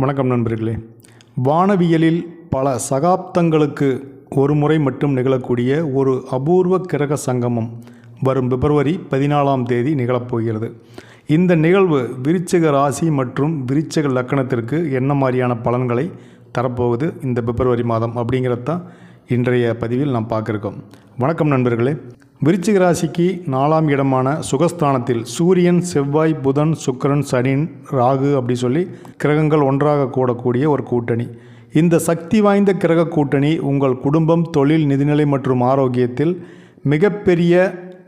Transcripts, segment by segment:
வணக்கம் நண்பர்களே. வானவியலில் பல சகாப்தங்களுக்கு ஒரு முறை மட்டும் நிகழக்கூடிய ஒரு அபூர்வ கிரக சங்கமம் வரும் பிப்ரவரி பதினாலாம் தேதி நிகழப்போகிறது. இந்த நிகழ்வு விருச்சிக ராசி மற்றும் விருச்சக லக்கணத்திற்கு என்ன மாதிரியான பலன்களை தரப்போகுது இந்த பிப்ரவரி மாதம் அப்படிங்கிறதான் இன்றைய பதிவில் நாம் பார்க்குறோம். வணக்கம் நண்பர்களே. விருச்சிக ராசிக்கு நாலாம் இடமான சுகஸ்தானத்தில் சூரியன் செவ்வாய் புதன் சுக்கிரன் சனின் ராகு அப்படி சொல்லி கிரகங்கள் ஒன்றாக கூடக்கூடிய ஒரு கூட்டணி. இந்த சக்தி வாய்ந்த கிரக கூட்டணி உங்கள் குடும்பம் தொழில் நிதிநிலை மற்றும் ஆரோக்கியத்தில் மிகப்பெரிய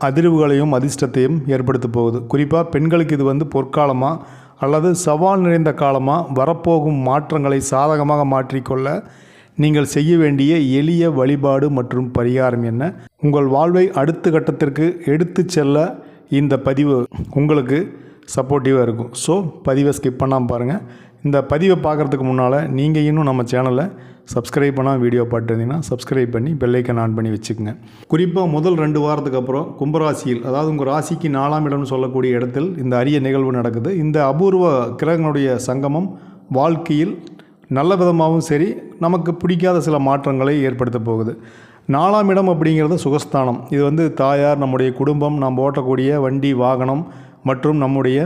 அதிர்வுகளையும் அதிர்ஷ்டத்தையும் ஏற்படுத்த போகுது. குறிப்பாக பெண்களுக்கு இது வந்து பொற்காலமாக அல்லது சவால் நிறைந்த காலமாக வரப்போகும் மாற்றங்களை சாதகமாக மாற்றிக்கொள்ள நீங்கள் செய்ய வேண்டிய எளிய வழிபாடு மற்றும் பரிகாரம் என்ன? உங்கள் வாழ்வை அடுத்த கட்டத்திற்கு எடுத்து செல்ல இந்த பதிவு உங்களுக்கு சப்போர்ட்டிவாக இருக்கும். ஸோ பதிவை ஸ்கிப் பண்ணாமல் பாருங்கள் இந்த பதிவை பார்க்குறதுக்கு முன்னால் நீங்கள் இன்னும் நம்ம சேனலை சப்ஸ்கிரைப் பண்ணால் வீடியோ பார்த்துருந்தீங்கன்னா சப்ஸ்கிரைப் பண்ணி பெல்லைக்கன் ஆன் பண்ணி வச்சுக்கோங்க. குறிப்பாக முதல் ரெண்டு வாரத்துக்கு அப்புறம் கும்பராசியில் அதாவது உங்கள் ராசிக்கு நாலாம் இடம்னு சொல்லக்கூடிய இடத்தில் இந்த அரிய நிகழ்வு நடக்குது. இந்த அபூர்வ கிரகங்களுடைய சங்கமம் வாழ்க்கையில் நல்ல விதமாகவும் சரி நமக்கு பிடிக்காத சில மாற்றங்களை ஏற்படுத்த போகுது. நாலாம் இடம் அப்படிங்கிறது சுகஸ்தானம். இது வந்து தாயார் நம்முடைய குடும்பம் நாம் ஓட்டக்கூடிய வண்டி வாகனம் மற்றும் நம்முடைய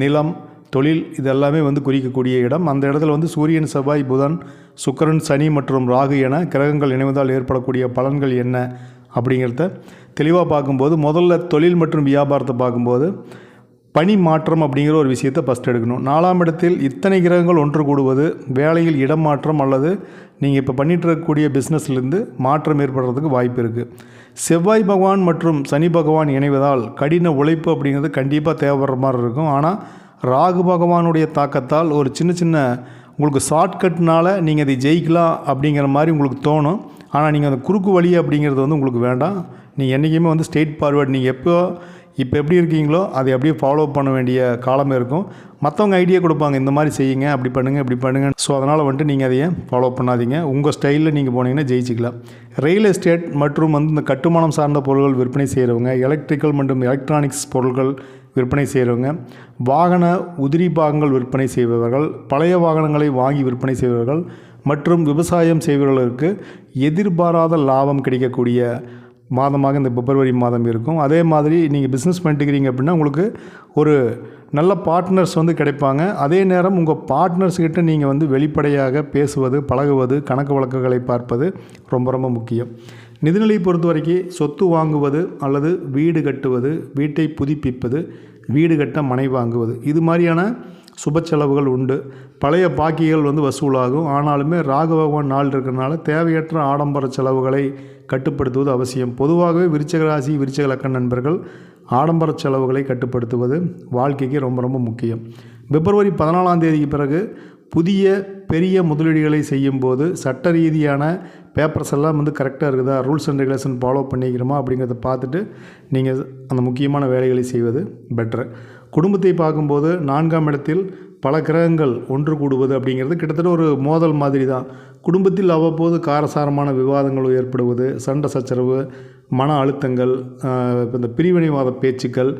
நிலம் தொழில் இதெல்லாமே வந்து குறிக்கக்கூடிய இடம். அந்த இடத்துல வந்து சூரியன் செவ்வாய் புதன் சுக்கரன் சனி மற்றும் ராகு என கிரகங்கள் இணைவதால் ஏற்படக்கூடிய பலன்கள் என்ன அப்படிங்கிறத தெளிவாக பார்க்கும்போது முதல்ல தொழில் மற்றும் வியாபாரத்தை பார்க்கும்போது பணி மாற்றம் அப்படிங்கிற ஒரு விஷயத்தை ஃபஸ்ட் எடுக்கணும். நாலாம் இடத்தில் இத்தனை கிரகங்கள் ஒன்று கூடுவது வேலையில் இடம் மாற்றம் அல்லது நீங்கள் இப்போ பண்ணிட்டு இருக்கக்கூடிய பிஸ்னஸ்லேருந்து மாற்றம் ஏற்படுறதுக்கு வாய்ப்பு இருக்குது செவ்வாய் பகவான் மற்றும் சனி பகவான் இணைவதால் கடின உழைப்பு அப்படிங்கிறது கண்டிப்பாக தேவைப்படுற மாதிரி இருக்கும். ஆனால் ராகு பகவானுடைய தாக்கத்தால் ஒரு சின்ன சின்ன உங்களுக்கு ஷார்ட்கட்னால் நீங்கள் அதை ஜெயிக்கலாம் அப்படிங்கிற மாதிரி உங்களுக்கு தோணும். ஆனால் நீங்கள் அந்த குறுக்கு வழி அப்படிங்கிறது வந்து உங்களுக்கு வேண்டாம். நீங்கள் என்றைக்குமே வந்து ஸ்ட்ரெயிட் ஃபார்வேர்டு நீங்கள் எப்போ இப்போ எப்படி இருக்கீங்களோ அதை அப்படியே ஃபாலோ பண்ண வேண்டிய காலம் இருக்கும். மற்றவங்க ஐடியா கொடுப்பாங்க இந்த மாதிரி செய்யுங்க அப்படி பண்ணுங்கள் இப்படி பண்ணுங்கள் ஸோ அதனால் வந்துட்டு நீங்கள் அதையே ஃபாலோ பண்ணாதீங்க. உங்கள் ஸ்டைலில் நீங்கள் போனீங்கன்னா ஜெயிச்சிக்கலாம். ரியல் எஸ்டேட் மற்றும் வந்து இந்த கட்டுமானம் சார்ந்த பொருட்கள் விற்பனை செய்கிறவங்க எலக்ட்ரிக்கல் மற்றும் எலக்ட்ரானிக்ஸ் பொருட்கள் விற்பனை செய்கிறவங்க வாகன உதிரி பாகங்கள் விற்பனை செய்பவர்கள் பழைய வாகனங்களை வாங்கி விற்பனை செய்பவர்கள் மற்றும் விவசாயம் செய்பவர்களுக்கு எதிர்பாராத லாபம் கிடைக்கக்கூடிய மாதமாக இந்த பிப்ரவரி மாதம் இருக்கும். அதே மாதிரி நீங்கள் பிஸ்னஸ் பண்ணிட்டுக்கிறீங்க அப்படின்னா உங்களுக்கு ஒரு நல்ல பார்ட்னர்ஸ் வந்து கிடைப்பாங்க. அதே நேரம் உங்கள் பார்ட்னர்ஸ்கிட்ட நீங்கள் வந்து வெளிப்படையாக பேசுவது பழகுவது கணக்கு வழக்குகளை பார்ப்பது ரொம்ப ரொம்ப முக்கியம். நிதிநிலையை பொறுத்த வரைக்கும் சொத்து வாங்குவது அல்லது வீடு கட்டுவது வீட்டை புதுப்பிப்பது வீடு கட்ட மனை வாங்குவது இது மாதிரியான சுப செலவுகள் உண்டு. பழைய பாக்கிகள் வந்து வசூலாகும். ஆனாலுமே ராகு பகவான் நாள் இருக்கிறனால தேவையற்ற ஆடம்பர செலவுகளை கட்டுப்படுத்துவது அவசியம். பொதுவாகவே விருச்சக ராசி விருச்சக லக்கண நண்பர்கள் ஆடம்பர செலவுகளை கட்டுப்படுத்துவது வாழ்க்கைக்கு ரொம்ப ரொம்ப முக்கியம். பிப்ரவரி பதினாலாம் தேதிக்கு பிறகு புதிய பெரிய முதலீடுகளை செய்யும்போது சட்ட ரீதியான பேப்பர்ஸ் எல்லாம் வந்து கரெக்டாக இருக்குதா? ரூல்ஸ் அண்ட் ரெகுலேஷன் ஃபாலோ பண்ணிக்கிறோமா? அப்படிங்கிறத பார்த்துட்டு நீங்கள் அந்த முக்கியமான வேலைகளை செய்வது பெட்ரு குடும்பத்தை பார்க்கும்போது நான்காம் இடத்தில் பல கிரகங்கள் ஒன்று கூடுவது அப்படிங்கிறது கிட்டத்தட்ட ஒரு மோதல் மாதிரி தான் குடும்பத்தில் அவ்வப்போது காரசாரமான விவாதங்கள் ஏற்படுவது சண்டை சச்சரவு மன அழுத்தங்கள் இந்த பிரிவினைவாத பேச்சுக்கள்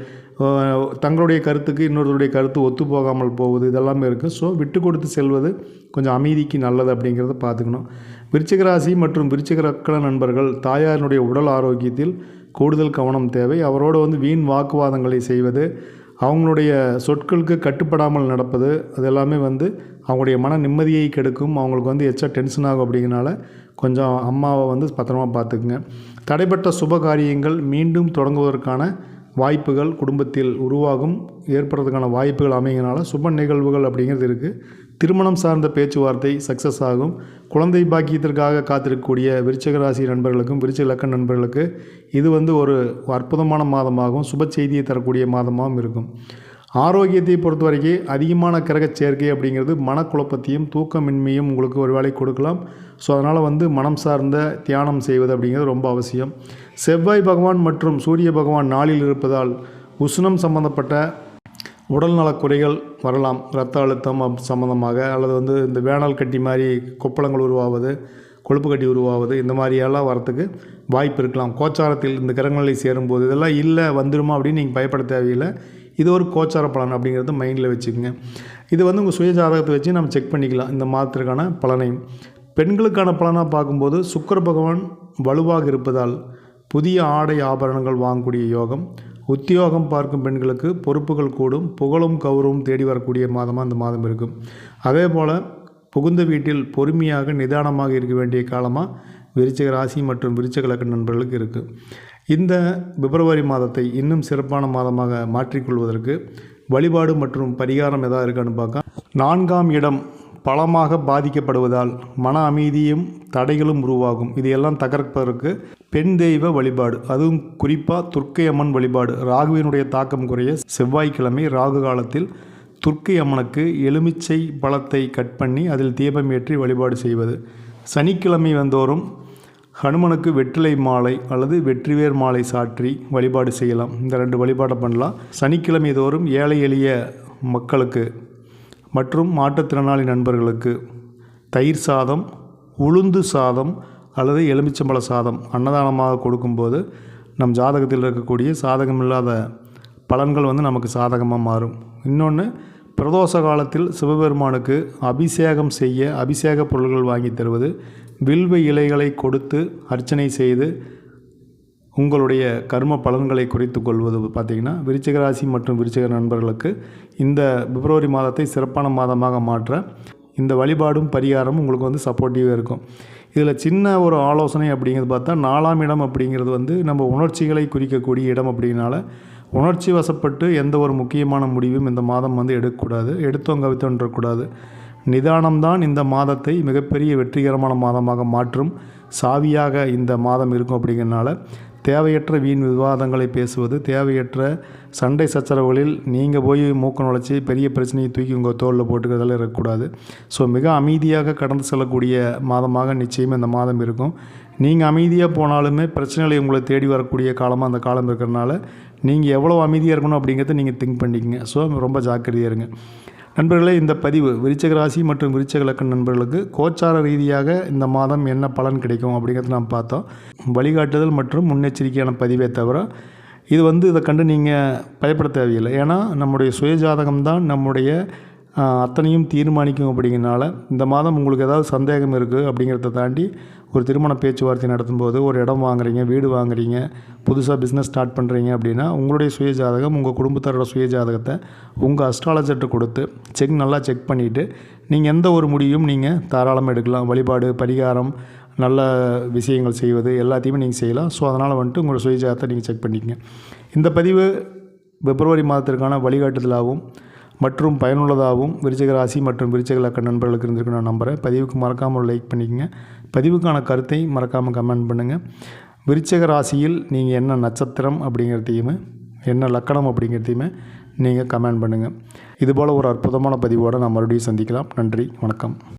தங்களுடைய கருத்துக்கு இன்னொருத்தருடைய கருத்து ஒத்து போகாமல் போவது இதெல்லாமே இருக்குது ஸோ விட்டு கொடுத்து செல்வது கொஞ்சம் அமைதிக்கு நல்லது அப்படிங்கிறத பார்த்துக்கணும். விருச்சிகராசி மற்றும் விருச்சிக ரக்கல நண்பர்கள் தாயாரினுடைய உடல் ஆரோக்கியத்தில் கூடுதல் கவனம் தேவை. அவரோடு வந்து வீண் வாக்குவாதங்களை செய்வது அவங்களுடைய சொற்களுக்கு கட்டுப்படாமல் நடப்பது அது எல்லாமே வந்து அவங்களுடைய மன நிம்மதியை கெடுக்கும். அவங்களுக்கு வந்து எச்சா டென்ஷன் ஆகும் அப்படிங்கிறனால கொஞ்சம் அம்மாவை வந்து பத்திரமா பார்த்துக்குங்க. தடைப்பட்ட சுப காரியங்கள் மீண்டும் தொடங்குவதற்கான வாய்ப்புகள் குடும்பத்தில் உருவாகும். ஏற்படுறதுக்கான வாய்ப்புகள் அமைகிறனால சுப நிகழ்வுகள் அப்படிங்கிறது இருக்குது திருமணம் சார்ந்த பேச்சுவார்த்தை சக்ஸஸ் ஆகும். குழந்தை பாக்கியத்திற்காக காத்திருக்கக்கூடிய விருச்சக ராசி நண்பர்களுக்கும் விருச்சக இலக்க நண்பர்களுக்கு இது வந்து ஒரு அற்புதமான மாதமாகவும் சுப செய்தியை தரக்கூடிய மாதமாகவும் இருக்கும். ஆரோக்கியத்தை பொறுத்த வரைக்கும் அதிகமான கிரக சேர்க்கை அப்படிங்கிறது மனக்குழப்பத்தையும் தூக்கமின்மையும் உங்களுக்கு ஒரு வேலை கொடுக்கலாம். ஸோ அதனால் வந்து மனம் சார்ந்த தியானம் செய்வது அப்படிங்கிறது ரொம்ப அவசியம். செவ்வாய் பகவான் மற்றும் சூரிய பகவான் நாளில் இருப்பதால் உஷ்ணம் சம்பந்தப்பட்ட உடல்நலக் குறைகள் வரலாம் இரத்த அழுத்தம் சம்மந்தமாக அல்லது வந்து இந்த வேனல் கட்டி மாதிரி கொப்பளங்கள் உருவாவது கொழுப்பு கட்டி உருவாவது இந்த மாதிரியெல்லாம் வரத்துக்கு வாய்ப்பு இருக்கலாம். கோச்சாரத்தில் இந்த கிரகங்களை சேரும்போது இதெல்லாம் இல்லை வந்துடுமா அப்படின்னு நீங்கள் பயப்பட தேவையில்லை. இது ஒரு கோச்சார பலன் அப்படிங்கிறது மைண்டில் வச்சுக்கோங்க. இது வந்து உங்கள் சுய ஜாதகத்தை வச்சு நம்ம செக் பண்ணிக்கலாம். இந்த மாதத்திற்கான பலனையும் பெண்களுக்கான பலனாக பார்க்கும்போது சுக்கர பகவான் வலுவாக இருப்பதால் புதிய ஆடை ஆபரணங்கள் வாங்கக்கூடிய யோகம். உத்தியோகம் பார்க்கும் பெண்களுக்கு பொறுப்புகள் கூடும் புகழும் கௌரவம் தேடி வரக்கூடிய மாதமாக அந்த மாதம் இருக்கும் அதே போல் புகுந்த வீட்டில் பொறுமையாக நிதானமாக இருக்க வேண்டிய காலமாக விருச்சக ராசி மற்றும் விருச்சக லக்க நண்பர்களுக்கு இருக்குது இந்த பிப்ரவரி மாதத்தை இன்னும் சிறப்பான மாதமாக மாற்றிக்கொள்வதற்கு வழிபாடு மற்றும் பரிகாரம் எதாவது இருக்கான்னு பார்க்க நான்காம் இடம் பலமாக பாதிக்கப்படுவதால் மன அமைதியும் தடைகளும் உருவாகும். இதையெல்லாம் தகர்ப்பதற்கு பெண் தெய்வ வழிபாடு அதுவும் குறிப்பாக துர்க்கை அம்மன் வழிபாடு. ராகுவினுடைய தாக்கம் குறைய செவ்வாய்க்கிழமை ராகு காலத்தில் துர்க்கை அம்மனுக்கு எலுமிச்சை பழத்தை கட் பண்ணி அதில் தீபம் ஏற்றி வழிபாடு செய்வது. சனிக்கிழமை வந்தோறும் ஹனுமனுக்கு வெற்றிலை மாலை அல்லது வெற்றிவேர் மாலை சாற்றி வழிபாடு செய்யலாம். இந்த ரெண்டு வழிபாடை பண்ணலாம். சனிக்கிழமை தோறும் ஏழை எளிய மக்களுக்கு மற்றும் மாற்றுத்திறனாளி நண்பர்களுக்கு தயிர் சாதம் உளுந்து சாதம் அல்லது எலுமிச்சம்பழ சாதம் அன்னதானமாக கொடுக்கும்போது நம் ஜாதகத்தில் இருக்கக்கூடிய சாதகமில்லாத பலன்கள் வந்து நமக்கு சாதகமாக மாறும். இன்னொன்று பிரதோஷ காலத்தில் சிவபெருமானுக்கு அபிஷேகம் செய்ய அபிஷேக பொருள்கள் வாங்கி தருவது வில்வ இலைகளை கொடுத்து அர்ச்சனை செய்து உங்களுடைய கர்ம பலன்களை குறித்து கொள்வது பார்த்திங்கன்னா விருச்சிக ராசி மற்றும் விருச்சிக நண்பர்களுக்கு இந்த பிப்ரவரி மாதத்தை சிறப்பான மாதமாக மாற்ற இந்த வழிபாடும் பரிகாரமும் உங்களுக்கு வந்து சப்போர்ட்டிவாக இருக்கும். இதில் சின்ன ஒரு ஆலோசனை அப்படிங்கிறது பார்த்தா நாலாம் இடம் அப்படிங்கிறது வந்து நம்ம உணர்ச்சிகளை குறிக்கக்கூடிய இடம் அப்படின்னால உணர்ச்சி வசப்பட்டு எந்த ஒரு முக்கியமான முடிவும் இந்த மாதம் வந்து எடுக்கக்கூடாது எடுத்தோம் கவித்தோன்றக்கூடாது நிதானம்தான் இந்த மாதத்தை மிகப்பெரிய வெற்றிகரமான மாதமாக மாற்றும் சாவியாக இந்த மாதம் இருக்கும் அப்படிங்கிறனால தேவையற்ற வீண் விவாதங்களை பேசுவது தேவையற்ற சண்டை சச்சரவுகளில் நீங்கள் போய் மூக்க நுழைச்சி பெரிய பிரச்சனையை தூக்கி உங்கள் தோளில் போட்டுக்கிறதெல்லாம் இருக்கக்கூடாது. ஸோ மிக அமைதியாக கடந்து செல்லக்கூடிய மாதமாக நிச்சயம் இந்த மாதம் இருக்கும். நீங்கள் அமைதியாக போனாலுமே பிரச்சனைகளை உங்களை தேடி வரக்கூடிய காலமாக அந்த காலம் இருக்கிறனால நீங்கள் எவ்வளோ அமைதியாக இருக்கணும் அப்படிங்கிறத நீங்கள் திங்க் பண்ணிக்கங்க. ஸோ ரொம்ப ஜாக்கிரதையாக இருங்க. நண்பர்களே இந்த பதிவு விருச்சக ராசி மற்றும் விருச்சக லக்கண நண்பர்களுக்கு கோச்சார ரீதியாக இந்த மாதம் என்ன பலன் கிடைக்கும் அப்படிங்கிறத நாம் பார்த்தோம். வழிகாட்டுதல் மற்றும் முன்னெச்சரிக்கையான பதிவே தவிர இது வந்து இதை கண்டு நீங்கள் பயப்பட தேவையில்லை. ஏன்னா நம்முடைய சுயஜாதகம் தான் நம்முடைய அத்தனையும் தீர்மானிக்கும் அப்படிங்கிறனால இந்த மாதம் உங்களுக்கு ஏதாவது சந்தேகம் இருக்குது அப்படிங்கிறத தாண்டி ஒரு திருமண பேச்சுவார்த்தை நடத்தும்போது ஒரு இடம் வாங்குறீங்க வீடு வாங்குறீங்க புதுசாக பிஸ்னஸ் ஸ்டார்ட் பண்ணுறீங்க அப்படின்னா உங்களுடைய சுய ஜாதகம் உங்கள் குடும்பத்தாரோட சுய ஜாதகத்தை உங்கள் அஸ்ட்ராலஜர்கிட்ட கொடுத்து செக் நல்லா செக் பண்ணிவிட்டு நீங்கள் எந்த ஒரு முடிவும் நீங்கள் தாராளமாக எடுக்கலாம். வழிபாடு பரிகாரம் நல்ல விஷயங்கள் செய்வது எல்லாத்தையுமே நீங்கள் செய்யலாம். ஸோ அதனால் வந்துட்டு உங்களோட சுய ஜாதகத்தை நீங்கள் செக் பண்ணிக்கங்க. இந்த பதிவு பிப்ரவரி மாதத்திற்கான வழிகாட்டுதலாகவும் மற்றும் பயனுள்ளதாகவும் விருச்சிக ராசி மற்றும் விருச்சிக லக்க நண்பர்களுக்கு இருந்திருக்கு நான் நம்புகிறேன் பதிவுக்கு மறக்காமல் லைக் பண்ணிக்கங்க. பதிவுக்கான கருத்தை மறக்காமல் கமெண்ட் பண்ணுங்கள் விருச்சிக ராசியில் நீங்கள் என்ன நட்சத்திரம் அப்படிங்கிறதையுமே என்ன லக்கணம் அப்படிங்கிறதையுமே நீங்கள் கமெண்ட் பண்ணுங்கள் இதுபோல் ஒரு அற்புதமான பதிவோடு நான் மறுபடியும் சந்திக்கலாம். நன்றி வணக்கம்.